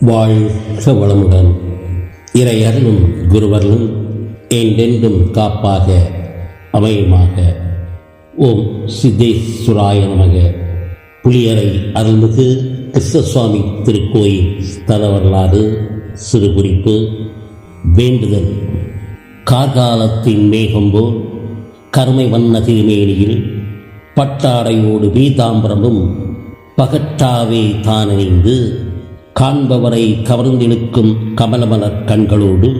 வாழ்க வளமுடன். இறையர்களும் குருவர்களும் என்றென்றும் காப்பாக அமையுமாக. ஓம் சித்தேஸ்வராய நமக. புளியரை அருள்மிகு கிருஷ்ணசுவாமி திருக்கோயில் தர வரலாறு சிறு குறிப்பு வேண்டுதல். கார்காலத்தின் மேகம் போல் கருமை வண்ண திருமேனியில் பட்டாடையோடு பீதாம்பரமும் பகட்டாவே தானணிந்து காண்பவரை கவர்ந்திழுக்கும் கமலமலர் கண்களோடும்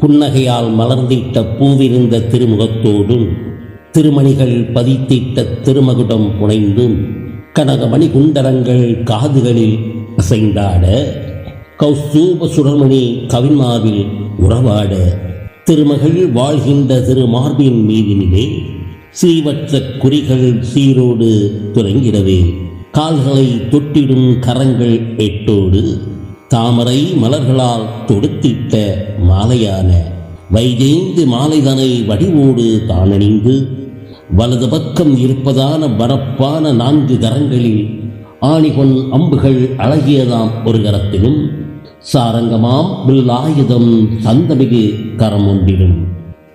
புன்னகையால் மலர்ந்திட்ட பூவிருந்த திருமுகத்தோடும் திருமணிகள் பதித்திட்ட திருமகுடம் புனைந்தும் கனகமணி குண்டலங்கள் காதுகளில் அசைந்தாட கௌஸ்தூப சுடர்மணி கவின்மார்பில் உறவாட திருமகள் வாழ்கின்ற திருமார்பின் மீதினிலே சீவற்ற குறிகள் சீரோடு துறங்கிடவே. கால்களை தொட்டிடும் கரங்கள் எட்டோடு தாமரை மலர்களால் தொடுத்திட்ட மாலையான வைஜெய்ந்து மாலைதனை வடிவோடு தானணிந்து வலது பக்கம் இருப்பதான வரப்பான நான்கு கரங்களில் ஆணிகொன் அம்புகள் அழகியதாம் ஒரு கரத்திலும் சாரங்கமாம் வில்லாயுதம் சந்தமிகு கரம் ஒன்றிலும்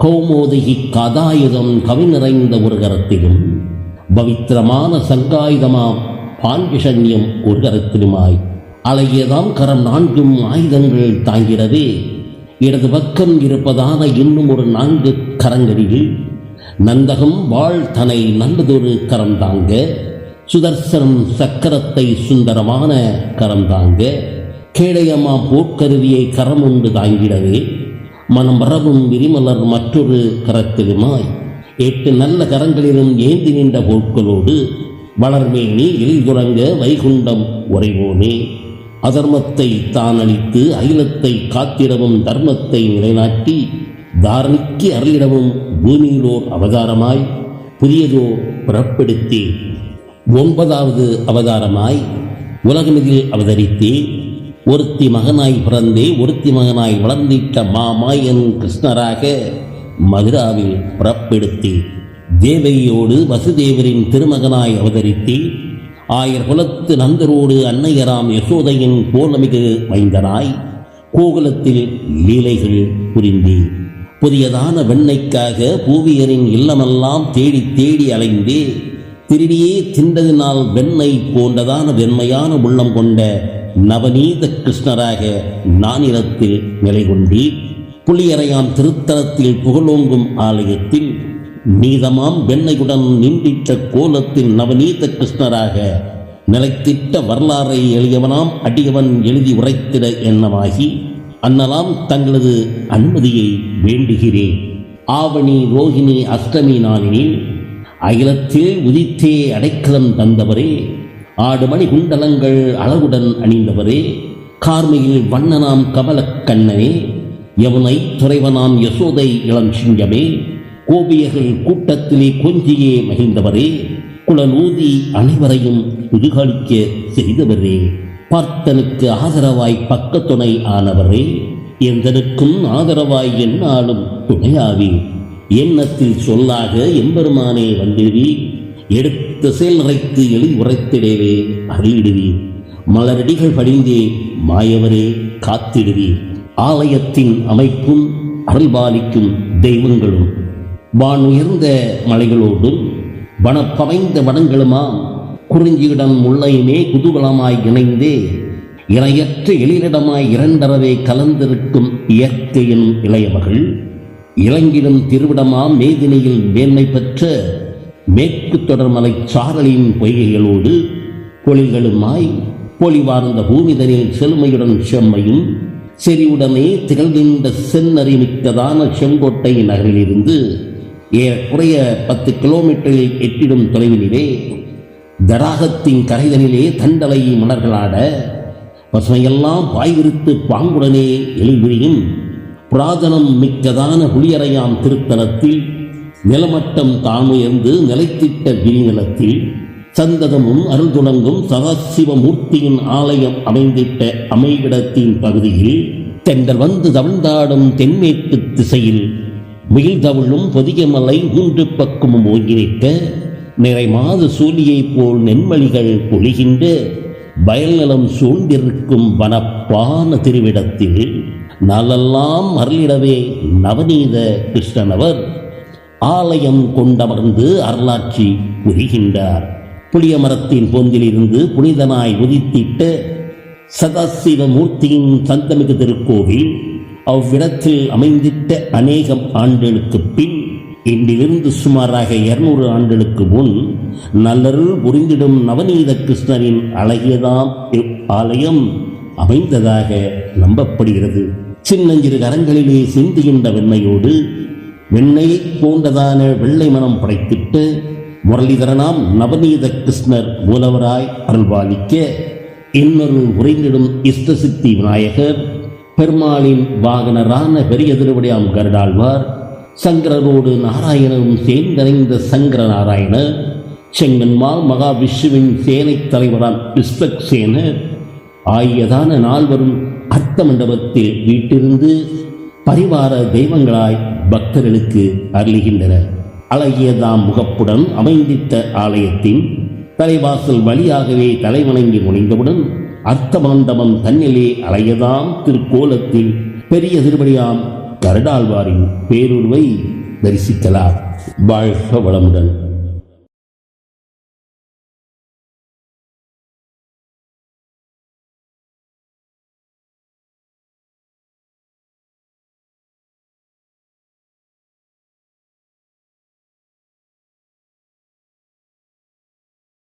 கௌமோதகி கதாயுதம் கவிநிறைந்த ஒரு கரத்திலும் பவித்திரமான சங்காயுதமாம் பான்கிஷன்யம் ஒரு கரத்திலுமாய் அழகியதாம் கரம் நான்கும் ஆயுதங்கள் தாங்கிறதே இடது பக்கம் இருப்பதான இன்னும் ஒரு நான்கு கரங்களில் நந்தகம் வாழ் தனை நல்லதொரு கரம் தாங்க. சுதர்சனம் சக்கரத்தை சுந்தரமான கரம் தாங்க. கேடயமா போர்க்கருவியை கரம் உண்டு தாங்கிறவே மனம் வரவும் விரிமலர் மற்றொரு கரத்திலுமாய். எட்டு நல்ல கரங்களிலும் ஏந்தி நின்ற போட்களோடு வளர்மேனி எழில்குரங்க வைகுண்டம் உறைவோனே. அதர்மத்தை தான் அளித்து அகிலத்தை காத்திடவும் தர்மத்தை நிலைநாட்டி தாரணிக்கு அருளிடவும் பூமியிலோர் அவதாரமாய் புதியதோ புறப்படுத்தி. ஒன்பதாவது அவதாரமாய் உலகமிதில் அவதரித்தே. ஒருத்தி மகனாய் பிறந்தே ஒருத்தி மகனாய் வளர்ந்திட்ட மாமாயன் கிருஷ்ணராக மதுராவில் புறப்படுத்தி. தேவையோடு வசுதேவரின் திருமகனாய் அவதரித்து ஆயர் குலத்து நந்தரோடு அன்னையராம் யசோதையின் கோலமிகு மைந்தனாய் கோகுலத்தில் லீலைகள் புரிந்து புதியதான வெண்ணைக்காக பூவியரின் இல்லமெல்லாம் தேடி தேடி அலைந்து திருடியே தின்றதினால் வெண்ணை போன்றதான வெண்மையான உள்ளம் கொண்ட நவநீத கிருஷ்ணராக நானிலத்தில் நிலை கொண்டு புளியறையாம் திருத்தலத்தில் புகழோங்கும் ஆலயத்தில் நீதமாம் வெண்ணையுடன் நின்றிட்ட கோலத்தில் நவநீத கிருஷ்ணராக நிலைத்திட்ட வரலாறை எளியவனாம் அடியவன் எழுதி உரைத்திட எண்ணமாகி அன்னலாம் தங்களது அனுமதியை வேண்டுகிறேன். ஆவணி ரோகிணி அஷ்டமி நாளினில் அகிலத்தில் உதித்தே அடைக்கலம் தந்தவரே ஆடுமணி குண்டலங்கள் அழகுடன் அணிந்தவரே கார்மையில் வண்ணனாம் கமலக்கண்ணனே யமுனை துறைவனாம் யசோதை இளம் சிங்கமே கோபியர்கள் கூட்டத்திலே கொஞ்சியே மகிழ்ந்தவரே குளநூதி அனைவரையும் புதுகளிக்க செய்தவரே பார்த்தனுக்கு ஆதரவாய் பக்கத்துணை ஆனவரே எந்தனுக்கும் ஆதரவாய் என்னாலும் துணையாவி. எண்ணத்தில் சொல்லாக எம்பெருமானே வந்திடுவி எடுத்த செயல் நிறைத்து எழுதி உரைத்திடவே அறிவிடுவி மலரடிகள் படிந்தே மாயவரே காத்திடுவி ஆலயத்தின் அமைப்பும் அருள்பாலிக்கும் தெய்வங்களும் வான் உயர்ந்த மலைகளோடும் வனப்பமைந்த வனங்களுமாம் குறிஞ்சியிடம் முல்லையுமே குதூகலமாய் இணைந்தே இணையற்ற எழிலிடமாய் இரண்டறவே கலந்திருக்கும் இயற்கையின் இளையவர்கள் இளங்கிலும் திருவிடமாம் மேதினியில் மேன்மை பெற்ற மேற்கு தொடர்மலை சாரலின் பொய்கைகளோடு பொழில்களுமாய் பொலிவார்ந்த பூமிதனில் செழுமையுடன் செம்மையும் செறிவுடனே திகழ்கின்ற செந்நறிமிக்கதான செங்கோட்டை நகரிலிருந்து ஏறக்குறைய பத்து கிலோமீட்டரில் எட்டிடும் தொலைவினிலே தடாகத்தின் கரைதனிலே தண்டலை மலர்களாட பசுமையெல்லாம் பாய்விரித்து பாங்குடனே எழுவிரியும் புராதனம் மிக்கதான புளியறையாம் திருத்தலத்தில் நிலமட்டம் தாமுயர்ந்து நிலைத்திட்ட விரிநிலத்தில் சந்ததமும் அருள் துணங்கும் சதாசிவமூர்த்தியின் ஆலயம் அமைந்திட்ட அமைவிடத்தின் பகுதியில் தென்றல் வந்து தவழ்ந்தாடும் தென்மேற்கு திசையில் முகில் தவிழும் பொதியமலை மூன்று பக்கமும் ஒருங்கிணைக்க நிறைமாத சூலியை போல் நென்மலிகள் பொழிகின்ற வயல்நிலம் சூழ்ந்திருக்கும் வனப்பான திருவிடத்தில் நாளெல்லாம் அருளிடவே நவநீத கிருஷ்ணனவர். ஆலயம் கொண்டமர்ந்து அருளாட்சி புரிகின்றார். புளிய மரத்தின் பொந்திலிருந்து புனிதனாய் உதித்திட்ட சதாசிவ மூர்த்தியின் சந்தமிகு திருக்கோவில் அவ்விடத்தில் அமைந்திட்ட அநேகம் ஆண்டுகளுக்கு பின் இன்றிலிருந்து சுமாராக இருநூறு ஆண்டுகளுக்கு முன் நல்லருள் புரிந்திடும் நவநீத கிருஷ்ணரின் அழகியதாம் இவ் ஆலயம் அமைந்ததாக நம்பப்படுகிறது. சின்னஞ்சிறு கரங்களிலே சிந்துகின்ற வெண்மையோடு வெண்ணை போன்றதான வெள்ளை மனம் படைத்திட்டு முரளிதரனாம் நவநீத கிருஷ்ணர் மூலவராய் அருள்பாலிக்க இன்னொரு உறைந்திடும் இஷ்டசித்தி விநாயகர் பெருமாளின் வாகனரான பெரிய திருவடியாம் கருடாழ்வார் சங்கரரோடு நாராயணனும் சேர்ந்தடைந்த சங்கர நாராயணர் செங்கன்மால் மகாவிஷ்ணுவின் சேனைத் தலைவராம் விஸ்வக்சேனர் ஆகியதான நால்வரும் அர்த்த மண்டபத்தில் வீட்டிருந்து பரிவார தெய்வங்களாய் பக்தர்களுக்கு அருளுகின்றனர் அழகியதாம் முகப்புடன் அமைந்திட்ட ஆலயத்தின் தலைவாசல் வழியாகவே தலைவணங்கி முனைந்தவுடன் அர்த்தமாண்டமம் தன்னிலே அலையதாம் திருக்கோலத்தில் பெரிய திருமணியாம் கருடாழ்வாரின் பேருருவை தரிசிக்கலாம் வாழ்க வளமுடன்.